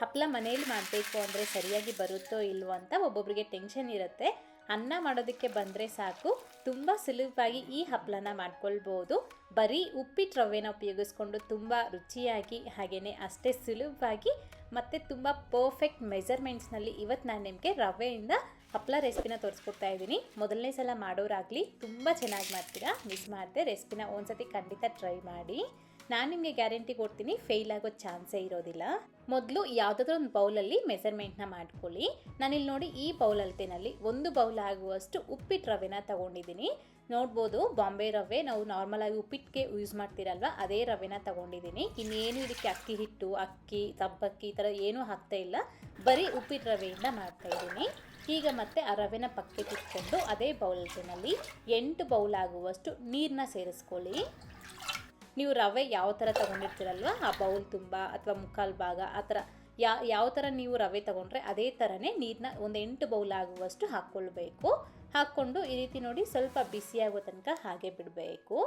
ಹಪ್ಪಳ ಮನೆಯಲ್ಲಿ ಮಾಡಬೇಕು ಅಂದರೆ ಸರಿಯಾಗಿ ಬರುತ್ತೋ ಇಲ್ವೋ ಅಂತ ಒಬ್ಬೊಬ್ಬರಿಗೆ ಟೆನ್ಷನ್ ಇರುತ್ತೆ. ಅನ್ನ ಮಾಡೋದಕ್ಕೆ ಬಂದರೆ ಸಾಕು. ತುಂಬ ಸುಲಭವಾಗಿ ಈ ಹಪ್ಪಳನ ಮಾಡ್ಕೊಳ್ಬೋದು. ಬರೀ ಉಪ್ಪಿಟ್ಟು ರವೆನ ಉಪಯೋಗಿಸ್ಕೊಂಡು ತುಂಬ ರುಚಿಯಾಗಿ ಹಾಗೆಯೇ ಅಷ್ಟೇ ಸುಲಭವಾಗಿ ಮತ್ತು ತುಂಬ ಪರ್ಫೆಕ್ಟ್ ಮೆಜರ್ಮೆಂಟ್ಸ್ನಲ್ಲಿ ಇವತ್ತು ನಾನು ನಿಮಗೆ ರವೆಯಿಂದ ಹಪ್ಪಳ ರೆಸಿಪಿನ ತೋರಿಸ್ಕೊಡ್ತಾ ಇದ್ದೀನಿ. ಮೊದಲನೇ ಸಲ ಮಾಡೋರಾಗಲಿ ತುಂಬ ಚೆನ್ನಾಗಿ ಮಾಡ್ತೀರಾ? ಮಿಸ್ ಮಾಡಿದೆ ರೆಸಿಪಿನ ಒಂದ್ಸತಿ ಖಂಡಿತ ಟ್ರೈ ಮಾಡಿ. ನಾನು ನಿಮಗೆ ಗ್ಯಾರಂಟಿ ಕೊಡ್ತೀನಿ ಫೇಲ್ ಆಗೋ ಚಾನ್ಸೇ ಇರೋದಿಲ್ಲ. ಮೊದಲು ಯಾವುದಾದ್ರೂ ಒಂದು ಬೌಲಲ್ಲಿ ಮೆಸರ್ಮೆಂಟ್ನ ಮಾಡ್ಕೊಳ್ಳಿ. ನಾನಿಲ್ಲಿ ನೋಡಿ ಈ ಬೌಲ್ ಅಳತೆನಲ್ಲಿ ಒಂದು ಬೌಲ್ ಆಗುವಷ್ಟು ಉಪ್ಪಿಟ್ಟು ರವೆನ ತಗೊಂಡಿದ್ದೀನಿ. ನೋಡ್ಬೋದು, ಬಾಂಬೆ ರವೆ ನಾವು ನಾರ್ಮಲಾಗಿ ಉಪ್ಪಿಟ್ಟಿಗೆ ಯೂಸ್ ಮಾಡ್ತೀರಲ್ವ, ಅದೇ ರವೆನ ತಗೊಂಡಿದ್ದೀನಿ. ಇನ್ನೇನು ಇದಕ್ಕೆ ಅಕ್ಕಿ ಹಿಟ್ಟು, ಅಕ್ಕಿ ತಬ್ಬಕ್ಕಿ ಈ ಥರ ಏನೂ ಹಾಕ್ತಾ ಇಲ್ಲ. ಬರೀ ಉಪ್ಪಿಟ್ಟು ರವೆಯಿಂದ ಮಾಡ್ತಾ ಇದ್ದೀನಿ. ಈಗ ಮತ್ತೆ ಆ ರವೆನ ಪಕ್ಕಕ್ಕೆ ಇಟ್ಕೊಂಡು ಅದೇ ಬೌಲ್ನಲ್ಲಿ ಎಂಟು ಬೌಲ್ ಆಗುವಷ್ಟು ನೀರನ್ನ ಸೇರಿಸ್ಕೊಳ್ಳಿ. ನೀವು ರವೆ ಯಾವ ಥರ ತೊಗೊಂಡಿರ್ತೀರಲ್ವ? ಆ ಬೌಲ್ ತುಂಬ ಅಥವಾ ಮುಕ್ಕಾಲು ಭಾಗ, ಆ ಥರ ಯಾ, ಯಾವ ಥರ ನೀವು ರವೆ ತೊಗೊಂಡ್ರೆ ಅದೇ ಥರನೇ ನೀರನ್ನ ಒಂದು ಎಂಟು ಬೌಲ್ ಆಗುವಷ್ಟು ಹಾಕ್ಕೊಳ್ಬೇಕು ಹಾಕ್ಕೊಂಡು ಈ ರೀತಿ ನೋಡಿ ಸ್ವಲ್ಪ ಬಿಸಿ ತನಕ ಹಾಗೆ ಬಿಡಬೇಕು.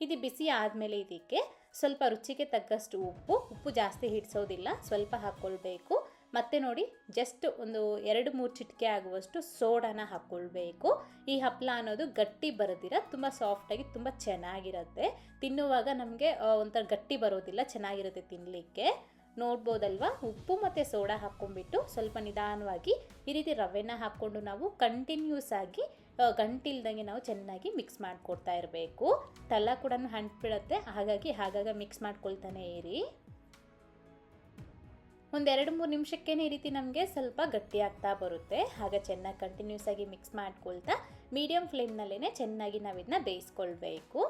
ಇದು ಬಿಸಿ ಆದಮೇಲೆ ಇದಕ್ಕೆ ಸ್ವಲ್ಪ ರುಚಿಗೆ ತಕ್ಕಷ್ಟು ಉಪ್ಪು ಉಪ್ಪು ಜಾಸ್ತಿ ಹಿಡಿಸೋದಿಲ್ಲ, ಸ್ವಲ್ಪ ಹಾಕ್ಕೊಳ್ಬೇಕು ಮತ್ತೆ ನೋಡಿ ಜಸ್ಟ್ ಒಂದು ಎರಡು ಮೂರು ಚಿಟಿಕೆ ಆಗುವಷ್ಟು ಸೋಡಾನ ಹಾಕ್ಕೊಳ್ಬೇಕು ಈ ಹಪ್ಪಳ ಅನ್ನೋದು ಗಟ್ಟಿ ಬರೋದಿರ, ತುಂಬ ಸಾಫ್ಟಾಗಿ ತುಂಬ ಚೆನ್ನಾಗಿರುತ್ತೆ. ತಿನ್ನುವಾಗ ನಮಗೆ ಒಂಥರ ಗಟ್ಟಿ ಬರೋದಿಲ್ಲ, ಚೆನ್ನಾಗಿರುತ್ತೆ ತಿನ್ನಲಿಕ್ಕೆ ನೋಡ್ಬೋದಲ್ವಾ? ಉಪ್ಪು ಮತ್ತು ಸೋಡಾ ಹಾಕ್ಕೊಂಡ್ಬಿಟ್ಟು ಸ್ವಲ್ಪ ನಿಧಾನವಾಗಿ ಈ ರೀತಿ ರವೆನ ಹಾಕ್ಕೊಂಡು ನಾವು ಕಂಟಿನ್ಯೂಸ್ ಆಗಿ ಗಂಟಿಲ್ದಂಗೆ ನಾವು ಚೆನ್ನಾಗಿ ಮಿಕ್ಸ್ ಮಾಡಿಕೊಡ್ತಾ ಇರಬೇಕು. ತಲ ಕೂಡ ಅಂಟ್ಬಿಡುತ್ತೆ ಹಾಗಾಗಿ ಹಾಗಾಗ ಮಿಕ್ಸ್ ಮಾಡ್ಕೊಳ್ತಾನೆ ಇರಿ. ಒಂದೆರಡು ಮೂರು ನಿಮಿಷಕ್ಕೇ ಈ ರೀತಿ ನಮಗೆ ಸ್ವಲ್ಪ ಗಟ್ಟಿ ಆಗ್ತಾ ಬರುತ್ತೆ. ಆಗ ಚೆನ್ನಾಗಿ ಕಂಟಿನ್ಯೂಸ್ ಆಗಿ ಮಿಕ್ಸ್ ಮಾಡ್ಕೊಳ್ತಾ ಮೀಡಿಯಮ್ ಫ್ಲೇಮ್ನಲ್ಲೇ ಚೆನ್ನಾಗಿ ನಾವು ಇದನ್ನ ಬೇಯಿಸ್ಕೊಳ್ಬೇಕು.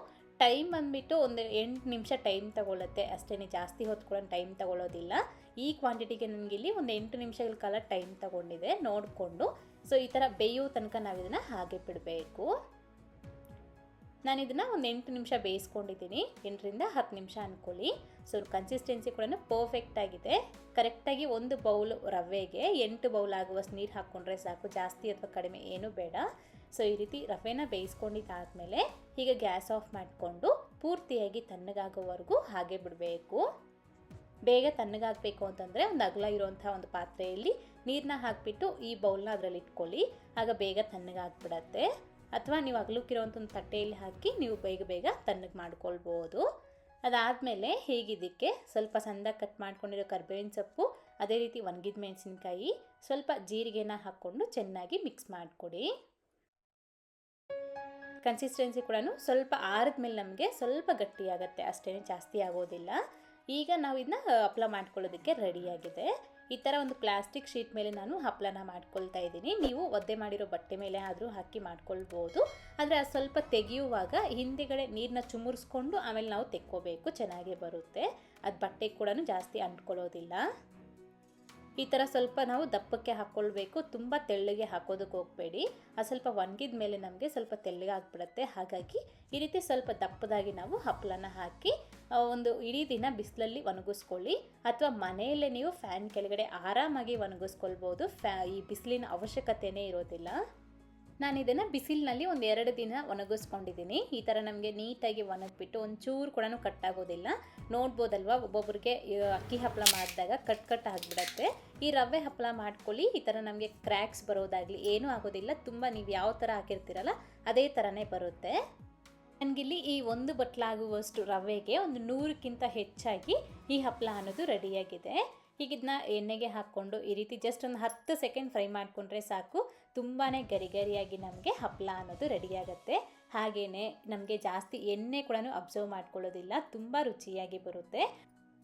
ಟೈಮ್ ಬಂದುಬಿಟ್ಟು ಒಂದು ಎಂಟು ನಿಮಿಷ ಟೈಮ್ ತಗೊಳುತ್ತೆ. ಅಷ್ಟೇ ಜಾಸ್ತಿ ಹೊತ್ಕೊಳ್ಳೋ ಟೈಮ್ ತಗೊಳ್ಳೋದಿಲ್ಲ ಈ ಕ್ವಾಂಟಿಟಿಗೆ ನನಗೆ ಇಲ್ಲಿ ಒಂದು ಎಂಟು ನಿಮಿಷಗಳ ಕಾಲ ಟೈಮ್ ತಗೊಂಡಿದೆ. ನೋಡಿಕೊಂಡು. ಸೊ ಈ ಥರ ಬೇಯೋ ತನಕ ನಾವು ಇದನ್ನು ಹಾಗೆ ಬಿಡಬೇಕು. ನಾನು ಇದನ್ನು ಒಂದು ಎಂಟು ನಿಮಿಷ ಬೇಯಿಸ್ಕೊಂಡಿದ್ದೀನಿ. ಎಂಟರಿಂದ ಹತ್ತು ನಿಮಿಷ ಅಂದ್ಕೊಳ್ಳಿ ಸೊ ಕನ್ಸಿಸ್ಟೆನ್ಸಿ ಕೂಡ ಪರ್ಫೆಕ್ಟ್ ಆಗಿದೆ. ಕರೆಕ್ಟಾಗಿ ಒಂದು ಬೌಲ್ ರವೆಗೆ ಎಂಟು ಬೌಲ್ ಆಗುವಷ್ಟು ನೀರು ಹಾಕ್ಕೊಂಡ್ರೆ ಸಾಕು. ಜಾಸ್ತಿ ಅಥವಾ ಕಡಿಮೆ ಏನೂ ಬೇಡ. ಸೊ ಈ ರೀತಿ ರವೆನ ಬೇಯಿಸ್ಕೊಂಡಿದ್ದಾದಮೇಲೆ ಈಗ ಗ್ಯಾಸ್ ಆಫ್ ಮಾಡಿಕೊಂಡು ಪೂರ್ತಿಯಾಗಿ ತಣ್ಣಗಾಗೋವರೆಗೂ ಹಾಗೆ ಬಿಡಬೇಕು. ಬೇಗ ತಣ್ಣಗಾಗಬೇಕು ಅಂತಂದರೆ ಒಂದು ಅಗಲ ಇರುವಂಥ ಒಂದು ಪಾತ್ರೆಯಲ್ಲಿ ನೀರನ್ನ ಹಾಕಿಬಿಟ್ಟು ಈ ಬೌಲ್ನ ಅದರಲ್ಲಿ ಇಟ್ಕೊಳ್ಳಿ. ಆಗ ಬೇಗ ತಣ್ಣಗಾಗ್ಬಿಡತ್ತೆ. ಅಥವಾ ನೀವು ಅಗಲಕ್ಕಿರೋವಂಥ ಒಂದು ತಟ್ಟೆಯಲ್ಲಿ ಹಾಕಿ ನೀವು ಬೇಗ ಬೇಗ ತಣ್ಣಗೆ ಮಾಡ್ಕೊಳ್ಬೋದು. ಅದಾದಮೇಲೆ ಹೀಗಿದ್ದಕ್ಕೆ? ಸ್ವಲ್ಪ ಸಣ್ಣದಾಗಿ ಕಟ್ ಮಾಡ್ಕೊಂಡಿರೋ ಕರ್ಬೇವಿನ ಸೊಪ್ಪು, ಅದೇ ರೀತಿ ಒಣಗಿದ ಮೆಣಸಿನ್ಕಾಯಿ, ಸ್ವಲ್ಪ ಜೀರಿಗೆನ ಹಾಕ್ಕೊಂಡು ಚೆನ್ನಾಗಿ ಮಿಕ್ಸ್ ಮಾಡಿಕೊಡಿ. ಕನ್ಸಿಸ್ಟೆನ್ಸಿ ಕೂಡ ಸ್ವಲ್ಪ ಆರಿದ ಮೇಲೆ ನಮಗೆ ಸ್ವಲ್ಪ ಗಟ್ಟಿಯಾಗುತ್ತೆ ಅಷ್ಟೇ ಜಾಸ್ತಿ ಆಗೋದಿಲ್ಲ. ಈಗ ನಾವು ಇದನ್ನ ಹಪ್ಪಳ ಮಾಡ್ಕೊಳ್ಳೋದಕ್ಕೆ ರೆಡಿಯಾಗಿದೆ ಈ ಥರ ಒಂದು ಪ್ಲಾಸ್ಟಿಕ್ ಶೀಟ್ ಮೇಲೆ ನಾನು ಹಪ್ಪಳನ ಮಾಡ್ಕೊಳ್ತಾ ಇದ್ದೀನಿ. ನೀವು ಒದ್ದೆ ಮಾಡಿರೋ ಬಟ್ಟೆ ಮೇಲೆ ಆದರೂ ಹಾಕಿ ಮಾಡ್ಕೊಳ್ಬೋದು. ಆದರೆ ಅದು ಸ್ವಲ್ಪ ತೆಗೆಯುವಾಗ ಹಿಂದೆಗಡೆ ನೀರನ್ನ ಚುಮುರಿಸ್ಕೊಂಡು ಆಮೇಲೆ ನಾವು ತೆಕ್ಕೋಬೇಕು. ಚೆನ್ನಾಗೇ ಬರುತ್ತೆ. ಅದು ಬಟ್ಟೆ ಕೂಡ ಜಾಸ್ತಿ ಅಂಟ್ಕೊಳ್ಳೋದಿಲ್ಲ. ಈ ಥರ ಸ್ವಲ್ಪ ನಾವು ದಪ್ಪಕ್ಕೆ ಹಾಕ್ಕೊಳ್ಬೇಕು. ತುಂಬ ತೆಳ್ಳಗೆ ಹಾಕೋದಕ್ಕೆ ಹೋಗಬೇಡಿ. ಅದು ಸ್ವಲ್ಪ ಒಣಗಿದ ಮೇಲೆ ನಮಗೆ ಸ್ವಲ್ಪ ತೆಳ್ಳಗೆ ಆಗ್ಬಿಡುತ್ತೆ. ಹಾಗಾಗಿ ಈ ರೀತಿ ಸ್ವಲ್ಪ ದಪ್ಪದಾಗಿ ನಾವು ಹಪ್ಪಳನ ಹಾಕಿ ಒಂದು ಇಡೀ ದಿನ ಬಿಸಿಲಲ್ಲಿ ಒಣಗಿಸ್ಕೊಳ್ಳಿ. ಅಥವಾ ಮನೆಯಲ್ಲೇ ನೀವು ಫ್ಯಾನ್ ಕೆಳಗಡೆ ಆರಾಮಾಗಿ ಒಣಗಿಸ್ಕೊಳ್ಬೋದು. ಫ್ಯಾ, ಈ ಬಿಸಿಲಿನ ಅವಶ್ಯಕತೆಯೇ ಇರೋದಿಲ್ಲ. ನಾನು ಇದನ್ನು ಬಿಸಿಲಿನಲ್ಲಿ ಒಂದು ಎರಡು ದಿನ ಒಣಗಿಸ್ಕೊಂಡಿದ್ದೀನಿ. ಈ ಥರ ನಮಗೆ ನೀಟಾಗಿ ಒಣಗಿಬಿಟ್ಟು ಒಂಚೂರು ಕೂಡ ಕಟ್ಟಾಗೋದಿಲ್ಲ ನೋಡ್ಬೋದಲ್ವ, ಒಬ್ಬೊಬ್ರಿಗೆ ಅಕ್ಕಿ ಹಪ್ಪಳ ಮಾಡಿದಾಗ ಕಟ್ ಕಟ್ ಆಗಿಬಿಡತ್ತೆ. ಈ ರವೆ ಹಪ್ಪಳ ಮಾಡ್ಕೊಳ್ಳಿ, ಈ ಥರ ನಮಗೆ ಕ್ರ್ಯಾಕ್ಸ್ ಬರೋದಾಗಲಿ ಏನೂ ಆಗೋದಿಲ್ಲ. ತುಂಬ ನೀವು ಯಾವ ಥರ ಹಾಕಿರ್ತೀರಲ್ಲ, ಅದೇ ಥರನೇ ಬರುತ್ತೆ. ನನಗಿಲ್ಲಿ ಈ ಒಂದು ಬಟ್ಲಾಗುವಷ್ಟು ರವೆಗೆ ಒಂದು ನೂರಕ್ಕಿಂತ ಹೆಚ್ಚಾಗಿ ಈ ಹಪ್ಪಳ ಅನ್ನೋದು ರೆಡಿಯಾಗಿದೆ ಈಗ ಇದನ್ನ ಎಣ್ಣೆಗೆ ಹಾಕ್ಕೊಂಡು ಈ ರೀತಿ ಜಸ್ಟ್ ಒಂದು ಹತ್ತು ಸೆಕೆಂಡ್ ಫ್ರೈ ಮಾಡಿಕೊಂಡ್ರೆ ಸಾಕು. ತುಂಬಾ ಗರಿ ಗರಿಯಾಗಿ ನಮಗೆ ಹಪ್ಪಳ ಅನ್ನೋದು ರೆಡಿಯಾಗುತ್ತೆ ಹಾಗೆಯೇ ನಮಗೆ ಜಾಸ್ತಿ ಎಣ್ಣೆ ಕೂಡ ಅಬ್ಸರ್ವ್ ಮಾಡ್ಕೊಳ್ಳೋದಿಲ್ಲ. ತುಂಬ ರುಚಿಯಾಗಿ ಬರುತ್ತೆ.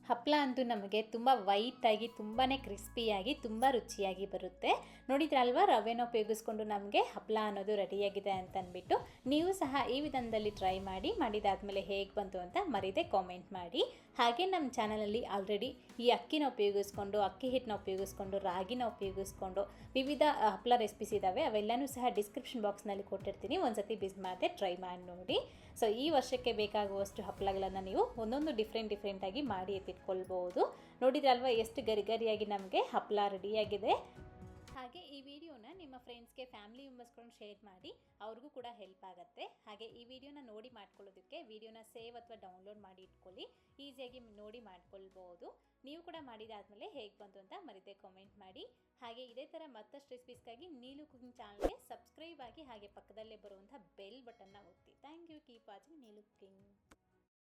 ಹಪ್ಪಳ ಅಂತೂ ನಮಗೆ ತುಂಬ ವೈಟಾಗಿ ತುಂಬಾ ಕ್ರಿಸ್ಪಿಯಾಗಿ ತುಂಬ ರುಚಿಯಾಗಿ ಬರುತ್ತೆ. ನೋಡಿದ್ರಲ್ವಾ ರವೆನ ಉಪಯೋಗಿಸ್ಕೊಂಡು ನಮಗೆ ಹಪ್ಪಳ ಅನ್ನೋದು ರೆಡಿಯಾಗಿದೆ ಅಂತ ಅಂದ್ಬಿಟ್ಟು ನೀವು ಸಹ ಈ ವಿಧಾನದಲ್ಲಿ ಟ್ರೈ ಮಾಡಿ, ಮಾಡಿದಾದ್ಮೇಲೆ ಹೇಗೆ ಬಂತು ಅಂತ ಮರೀದೆ ಕಾಮೆಂಟ್ ಮಾಡಿ. ಹಾಗೆ ನಮ್ಮ ಚಾನಲಲ್ಲಿ ಆಲ್ರೆಡಿ ಈ ಅಕ್ಕಿನ ಉಪಯೋಗಿಸ್ಕೊಂಡು, ಅಕ್ಕಿ ಹಿಟ್ಟನ್ನ ಉಪಯೋಗಿಸ್ಕೊಂಡು, ರಾಗಿನ ಉಪಯೋಗಿಸ್ಕೊಂಡು ವಿವಿಧ ಹಪ್ಪಳ ರೆಸಿಪೀಸ್ ಇದ್ದಾವೆ ಅವೆಲ್ಲನೂ ಸಹ ಡಿಸ್ಕ್ರಿಪ್ಷನ್ ಬಾಕ್ಸ್ನಲ್ಲಿ ಕೊಟ್ಟಿರ್ತೀನಿ. ಒಂದ್ಸತಿ ಬಿಸ್ ಮಾಡಿದೆ ಟ್ರೈ ಮಾಡಿ ನೋಡಿ. ಸೊ ಈ ವರ್ಷಕ್ಕೆ ಬೇಕಾಗುವಷ್ಟು ಹಪ್ಪಳಗಳನ್ನು ನೀವು ಒಂದೊಂದು ಡಿಫ್ರೆಂಟ್ ಡಿಫ್ರೆಂಟಾಗಿ ಮಾಡಿ ಎತ್ತಿಟ್ಕೊಳ್ಬೋದು. ನೋಡಿದ್ರಲ್ವ, ಎಷ್ಟು ಗರಿಗರಿಯಾಗಿ ನಮಗೆ ಹಪ್ಪಳ ರೆಡಿಯಾಗಿದೆ ಹಾಗೆ ಈ ವಿಡಿಯೋನ ನಿಮ್ಮ ಫ್ರೆಂಡ್ಸ್ಗೆ ಫ್ಯಾಮಿಲಿ ಮೆಂಬರ್ಸ್ಕೊಂಡು ಶೇರ್ ಮಾಡಿ ಅವ್ರಿಗೂ ಕೂಡ ಹೆಲ್ಪ್ ಆಗುತ್ತೆ. ಹಾಗೆ ಈ ವಿಡಿಯೋನ ನೋಡಿ ಮಾಡ್ಕೊಳ್ಳೋದಕ್ಕೆ ವಿಡಿಯೋನ ಸೇವ್ ಅಥವಾ ಡೌನ್ಲೋಡ್ ಮಾಡಿ ಇಟ್ಕೊಳ್ಳಿ. ಈಸಿಯಾಗಿ ನೋಡಿ ಮಾಡ್ಕೊಳ್ಬೋದು. ನೀವು ಕೂಡ ಮಾಡಿದಾದ್ಮೇಲೆ ಹೇಗೆ ಬಂತು ಅಂತ ಮರಿದೆ ಕಾಮೆಂಟ್ ಮಾಡಿ. ಹಾಗೆ ಇದೇ ಥರ ಮತ್ತಷ್ಟು ರೆಸಿಪೀಸ್ಗಾಗಿ ನೀಲು ಕುಕಿಂಗ್ ಚಾನಲ್ಗೆ ಸಬ್ಸ್ಕ್ರೈಬ್ ಆಗಿ ಹಾಗೆ ಪಕ್ಕದಲ್ಲೇ ಬರುವಂಥ ಬೆಲ್ ಬಟನ್ನ ಒತ್ತಿ. Thank you keep watching Neelu cooking.